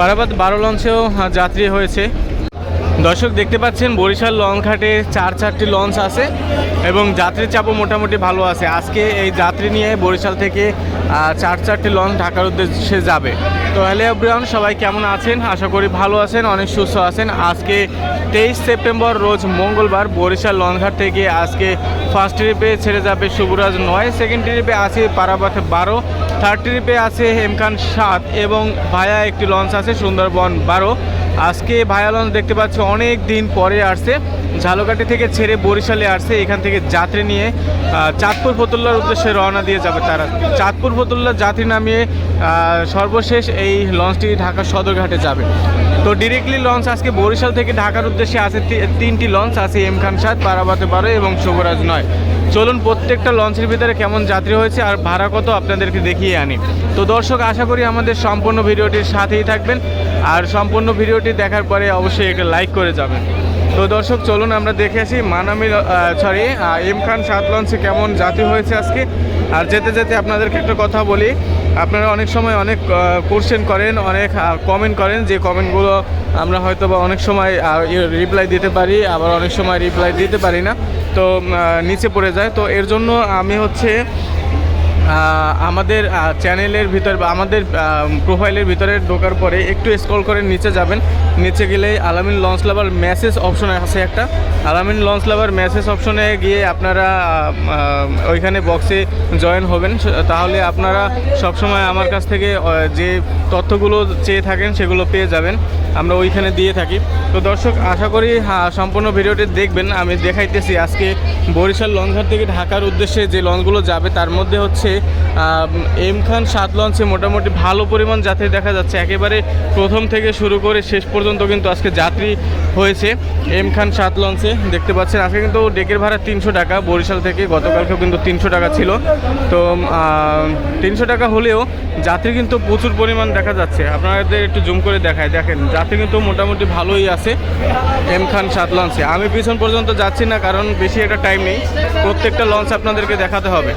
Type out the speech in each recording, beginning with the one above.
পারাবাদ বারো লঞ্চেও যাত্রী হয়েছে। দর্শক, দেখতে পাচ্ছেন, বরিশাল লংঘাটে চার, চারটি লঞ্চ আছে এবং যাত্রীর চাপও মোটামুটি ভালো আছে। আজকে এই যাত্রী নিয়ে বরিশাল থেকে চার চারটি লঞ্চ ঢাকার উদ্দেশ্যে যাবে। তো হ্যালো এভরিওয়ান সবাই কেমন আছেন? আশা করি ভালো আছেন, অনেক সুস্থ আছেন। আজকে তেইশ সেপ্টেম্বর, রোজ মঙ্গলবার, বরিশাল লঞ্চঘাট থেকে আজকে ফার্স্ট ট্রিপে ছেড়ে যাবে শুভরাজ নয় সেকেন্ড ট্রিপে আছে পারাবাথ বারো থার্ড ট্রিপে আছে হেমখান সাত এবং ভায়া একটি লঞ্চ আছে সুন্দরবন বারো। আজকে ভায়া লঞ্চ দেখতে পাচ্ছি অনেক দিন পরে আসছে। ঝালকাঠি থেকে ছেড়ে বরিশালে আসছে, এখান থেকে যাত্রী নিয়ে চাঁদপুর ফতুল্লার উদ্দেশ্যে রওনা দিয়ে যাবে তারা। চাঁদপুর ফতুল্লার যাত্রী নামিয়ে সর্বশেষ এই লঞ্চটি ঢাকা সদরঘাটে যাবে। তো ডিরেক্টলি লঞ্চ আজকে বরিশাল থেকে ঢাকার উদ্দেশ্যে আছে তিনটি লঞ্চ, আছে এম খান সাত, পারাবাতে বারো এবং শুভরাজ নয়। চলুন প্রত্যেকটা লঞ্চের ভিতরে কেমন যাত্রী হয়েছে আর ভাড়া কত আপনাদেরকে দেখিয়ে আনি। তো দর্শক, আশা করি আমাদের সম্পূর্ণ ভিডিওটির সাথেই থাকবেন। আর সম্পূর্ণ ভিডিওটি দেখার পরে অবশ্যই একটা লাইক করে যাবেন। তো দর্শক, চলুন আমরা দেখে আসি মানামি সরি এম খান সাত লঞ্চে কেমন যাত্রী হয়েছে আজকে। আর যেতে যেতে আপনাদেরকে একটা কথা বলি, আপনারা অনেক সময় অনেক কোশ্চেন করেন, অনেক কমেন্ট করেন, যে কমেন্টগুলো আমরা হয়তো বা অনেক সময় রিপ্লাই দিতে পারি, আবার অনেক সময় রিপ্লাই দিতে পারি না। তো নিচে পড়ে যায়। তো এর জন্য আমি হচ্ছে আমাদের চ্যানেলের ভিতর বা আমাদের প্রোফাইলের ভিতরে ঢোকার পরে একটু স্ক্রল করে নিচে যাবেন। নিচে গেলে আলামিন লঞ্চ লাভার মেসেজ অপশন আছে একটা। আলামিন লঞ্চ লাভার মেসেজ অপশনে গিয়ে আপনারা ওইখানে বক্সে জয়েন হবেন। তাহলে আপনারা সবসময় আমার কাছ থেকে যে তথ্যগুলো চেয়ে থাকেন সেগুলো পেয়ে যাবেন। আমরা ওইখানে দিয়ে থাকি। তো দর্শক, আশা করি সম্পূর্ণ ভিডিওটি দেখবেন। আমি দেখাইতেছি আজকে বরিশাল লঞ্চঘাট থেকে ঢাকার উদ্দেশ্যে যে লঞ্চগুলো যাবে, তার মধ্যে হচ্ছে এম খান সাত লঞ্চে মোটামুটি ভালো পরিমাণ যাত্রী দেখা যাচ্ছে। একেবারে প্রথম থেকে শুরু করে শেষ পর্যন্ত কিন্তু আজকে যাত্রী হয়েছে এম খান সাত লঞ্চে। দেখতে পাচ্ছেন, আজকে কিন্তু ডেকের ভাড়া তিনশো টাকা, বরিশাল থেকে গতকালকেও কিন্তু তিনশো টাকা ছিল। তো তিনশো টাকা হলেও যাত্রী কিন্তু প্রচুর পরিমাণ দেখা যাচ্ছে। আপনাদের একটু জুম করে দেখায়, দেখেন, যাত্রী কিন্তু মোটামুটি ভালোই আছে এম খান সাত লঞ্চে। আমি পিছন পর্যন্ত যাচ্ছি না, কারণ বেশি একটা টাইম নেই। প্রত্যেকটা লঞ্চ আপনাদেরকে দেখাতে হবে।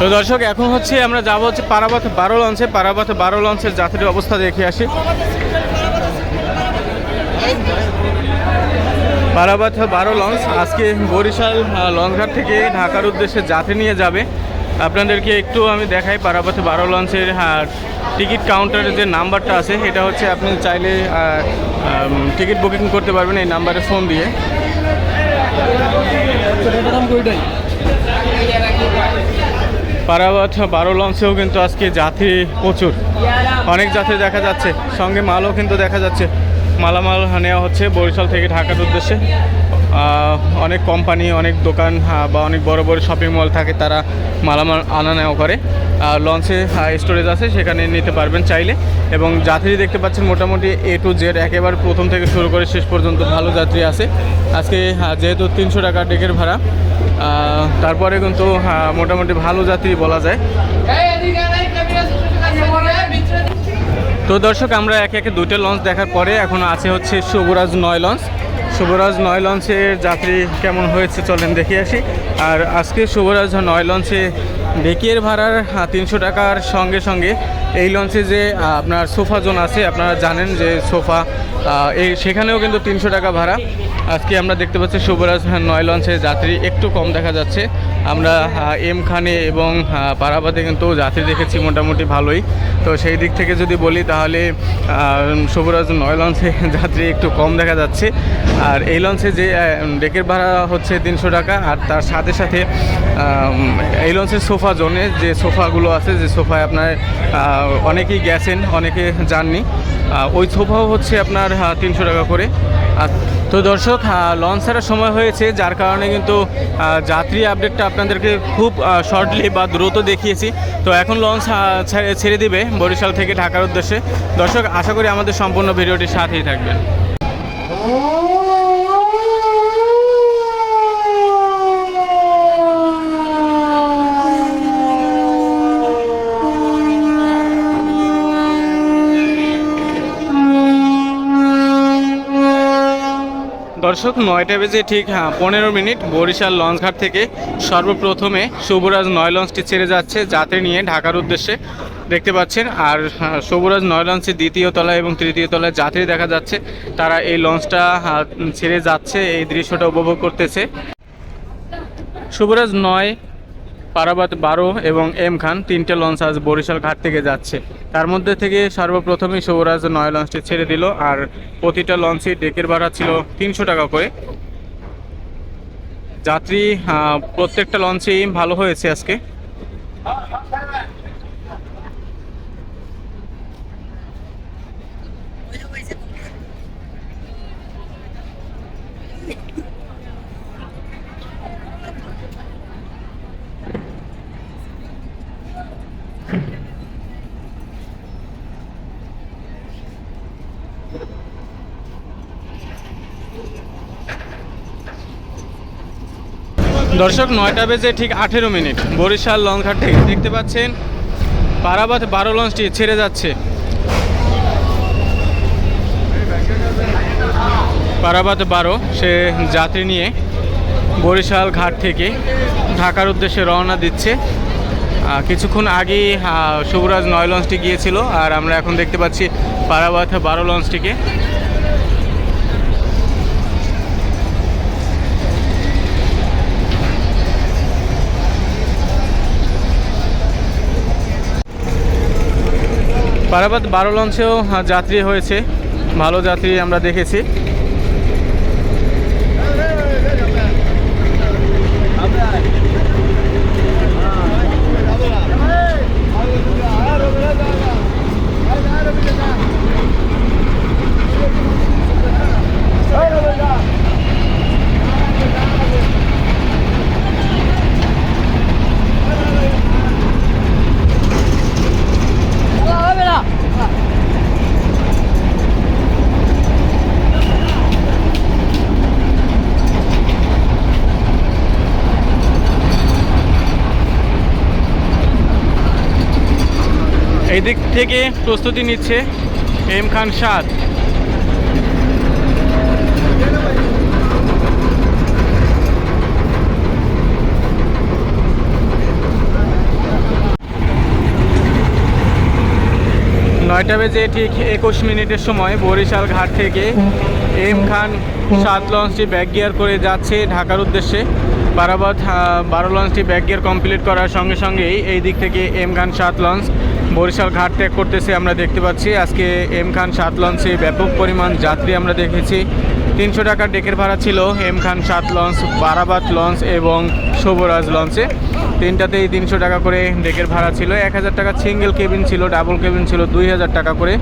তো দর্শক, এখন হচ্ছে আমরা যাব হচ্ছে পারাবাথ বারো লঞ্চে। পারাবাথ বারো লঞ্চের যাত্রীর অবস্থা দেখে আসি। পারাবাথ বারো লঞ্চ, আজকে বরিশাল লঞ্চঘাট থেকে ঢাকার উদ্দেশ্যে যাত্রী নিয়ে যাবে। আপনাদেরকে একটু আমি দেখাই পারাবাথ বারো লঞ্চের টিকিট কাউন্টারের যে নাম্বারটা আছে, এটা হচ্ছে আপনি চাইলে টিকিট বুকিং করতে পারবেন এই নাম্বারে ফোন দিয়ে। পারাবাথ বারো লঞ্চেও কিন্তু আজকে জাতি প্রচুর। অনেক জাতি দেখা যাচ্ছে, সঙ্গে মালও কিন্তু দেখা যাচ্ছে। মালামাল নেওয়া হচ্ছে বরিশাল থেকে ঢাকার উদ্দেশ্যে। অনেক কোম্পানি অনেক দোকান বা অনেক বড় বড় শপিং মল থাকে, তারা মালামাল আনা নেওয়া করে। লঞ্চে স্টোরেজ আছে, সেখানে নিতে পারবেন চাইলে। এবং যাত্রী দেখতে পাচ্ছেন মোটামুটি এ টু জেড একেবারে প্রথম থেকে শুরু করে শেষ পর্যন্ত ভালো যাত্রী আছে। আজকে যেহেতু তিনশো টাকা ডেকের ভাড়া তারপরে কিন্তু মোটামুটি ভালো যাত্রী বলা যায়। তো দর্শক, আমরা একে একে দুটো লঞ্চ দেখার পরে এখন আছে হচ্ছে শুভরাজ নয় লঞ্চ শুভরাজ নয় লঞ্চের যাত্রী কেমন হয়েছে চলেন দেখে আসি। আর আজকে শুভরাজ নয় লঞ্চে ডেকিয়ের ভাড়ার তিনশো টাকার সঙ্গে সঙ্গে এই লঞ্চে যে আপনার সোফা জোন আছে আপনারা জানেন যে সোফা এই সেখানেও কিন্তু তিনশো টাকা ভাড়া। আজকে আমরা দেখতে পাচ্ছি শুভরাজ নয় লঞ্চে যাত্রী একটু কম দেখা যাচ্ছে। আমরা এম খানে এবং আহ, পারাবাদে কিন্তু যাত্রী দেখেছি মোটামুটি ভালোই। তো সেই দিক থেকে যদি বলি তাহলে শুভরাজ নয় লঞ্চে যাত্রী একটু কম দেখা যাচ্ছে। আর এই লঞ্চে যে ডেকের ভাড়া হচ্ছে তিনশো টাকা আর তার সাথে সাথে এই লঞ্চের সোফা জোনে যে সোফাগুলো আছে, যে সোফায় আপনার অনেকেই গেছেন, অনেকে যাননি। ওই সোফাও হচ্ছে আপনার তিনশো টাকা করে। তো দর্শক লঞ্চ ছাড়ার সময় হয়েছে, যার কারণে কিন্তু যাত্রী আপডেটটা আপনাদেরকে খুব শর্টলি বা দ্রুত দেখিয়েছি। তো এখন লঞ্চ ছেড়ে- ছেড়ে দিবে বরিশাল থেকে ঢাকার উদ্দেশ্যে। দর্শক, আশা করি আমাদের সম্পূর্ণ ভিডিওটির সাথেই থাকবেন দর্শক নয়টা বেজে ঠিক হ্যাঁ পনেরো মিনিট বরিশাল লঞ্চঘাট থেকে সর্বপ্রথমে শুভরাজ নয় লঞ্চটি ছেড়ে যাচ্ছে যাতে নিয়ে ঢাকার উদ্দেশ্যে। দেখতে পাচ্ছেন আর সবুরাজ শুভরাজ নয় লঞ্চের দ্বিতীয় তলা এবং তৃতীয় তলায় যাত্রী দেখা যাচ্ছে। তারা এই লঞ্চটা হ্যাঁ, ছেড়ে যাচ্ছে এই দৃশ্যটা উপভোগ করতেছে। শুভরাজ নয় পারাবাদ বারো এবং এম খান তিনটে লঞ্চ আজ বরিশাল ঘাট থেকে যাচ্ছে। তার মধ্যে থেকে সর্বপ্রথমেই সৌরাজ নয় লঞ্চটি ছেড়ে দিল আর প্রতিটা লঞ্চে ডেকের ভাড়া ছিল তিনশো টাকা করে। যাত্রী প্রত্যেকটা লঞ্চেই ভালো হয়েছে আজকে। দর্শক, নয়টা বেজে ঠিক আঠেরো মিনিট। বরিশাল লঞ্চঘাট থেকে দেখতে পাচ্ছেন পারাবাদ বারো লঞ্চটি ছেড়ে যাচ্ছে। পারাবাদ বারো, সে যাত্রী নিয়ে বরিশাল ঘাট থেকে ঢাকার উদ্দেশ্যে রওনা দিচ্ছে। কিছুক্ষণ আগেই শুভরাজ নয় লঞ্চটি গিয়েছিল, আর আমরা এখন দেখতে পাচ্ছি পারাবাদ বারো লঞ্চটিকে। পারাবাদ বারো লঞ্চেও যাত্রী হয়েছে। ভালো যাত্রী আমরা দেখেছি। এই দিক থেকে প্রস্তুতি নিচ্ছে এম খান সাদ। নয়টা বেজে ঠিক একুশ মিনিটের সময় বরিশাল ঘাট থেকে এম খান সাত লঞ্চটি ব্যাক গিয়ার করে যাচ্ছে ঢাকার উদ্দেশ্যে। বারাবাদ আহ, বারো লঞ্চটি ব্যাক গিয়ার কমপ্লিট করার সঙ্গে সঙ্গেই এই দিক থেকে এম খান সাত লঞ্চ বরিশাল ঘাট ত্যাগ করতেছে আমরা দেখতে পাচ্ছি। আজকে এম খান সাত লঞ্চে ব্যাপক পরিমাণ যাত্রী আমরা দেখেছি। তিনশো টাকার ডেকের ভাড়া ছিল এম খান সাত লঞ্চ বারাবাদ লঞ্চ এবং শুভরাজ লঞ্চে তিনটাতেই তিনশো টাকা করে ডেকের ভাড়া ছিল। এক হাজার টাকা সিঙ্গেল কেবিন ছিল ডাবল কেবিন ছিল দুই হাজার টাকা করে.